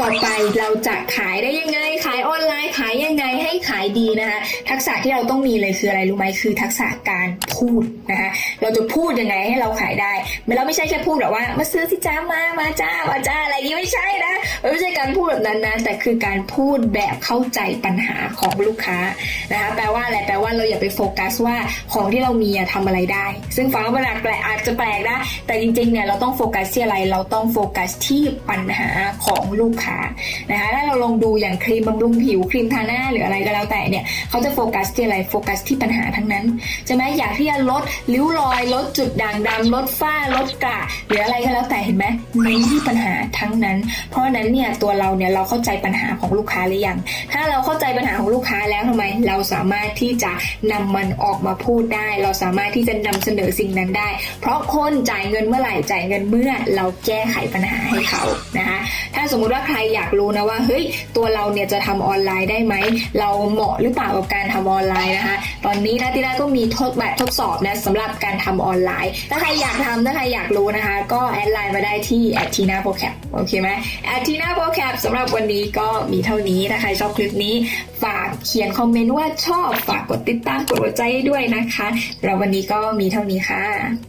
ต่อไปเราจะขายได้ยังไง ขายออนไลน์ขายยังไงให้ขายดีนะคะทักษะที่เราต้องมีเลยคืออะไรรู้ไหมคือทักษะการพูดนะคะเราจะพูดยังไงให้เราขายได้ไม่เราไม่ใช่แค่พูดแบบว่า มาซื้อสิจ้ามามาจ้ามาจ้าอะไรนี้ไม่ใช่นะ มันไม่ใช่การพูดแบบนั้นนะแต่คือการพูดแบบเข้าใจปัญหาของลูกค้านะคะแปลว่าอะไรแปลว่าเราอย่าไปโฟกัสว่าของที่เรามีอะทำอะไรได้ ซึ่งฟังแล้วมันอาจแปลกอาจจะแปลกนะแต่จริงๆเนี่ยเราต้องโฟกัสที่อะไรเราต้องโฟกัสที่ปัญหาของลูกค้านะคะถ้าเราลองดูอย่างครีมบำรุงผิวครีมทาหน้าหรืออะไรก็แล้วแต่เนี่ยเขาจะโฟกัสที่อะไรโฟกัสที่ปัญหาทั้งนั้นใช่ไหมอยากที่จะลดริ้วรอย ลดจุดด่างดำลดฝ้าลดกระหรืออะไรก็แล้วแต่เห็นไหมเน้นที่ปัญหาทั้งนั้น เพราะฉะนั้นเนี่ยตัวเราเนี่ยเราเข้าใจปัญหาของลูกค้าหรือยัง ถ้าเราเข้าใจปัญหาของลูกค้าแล้วทำไม เราสามารถที่จะนำมันออกมาพูดได้ เราสามารถที่จะนำเสนอสิ่งนั้นได้ เพราะคนจ่ายเงินเมื่อไหร่จ่ายเงินเมื่อเราแก้ไขปัญหาให้เขานะ สมมุติว่าใครอยากรู้นะว่าเฮ้ยตัวเราเนี่ยจะทำออนไลน์ได้ไหมเราเหมาะหรือเปล่ากับการทำออนไลน์นะคะ ตอนนี้นะที่ได้ก็มีทดแบบทดสอบนะสำหรับการทำออนไลน์ ถ้าใครอยากทำถ้าใครอยากรู้นะคะ ก็แอดไลน์มาได้ที่ a t i n a p o c a p โอเคไหม a t i n a p o c a p สำหรับวันนี้ก็มีเท่านี้ถ้าใครชอบคลิปนี้ ฝากเขียนคอมเมนต์ว่าชอบฝากกดติดตามกดหัวใจด้วยนะคะสำหรับวันนี้ก็มีเท่านี้ค่ะ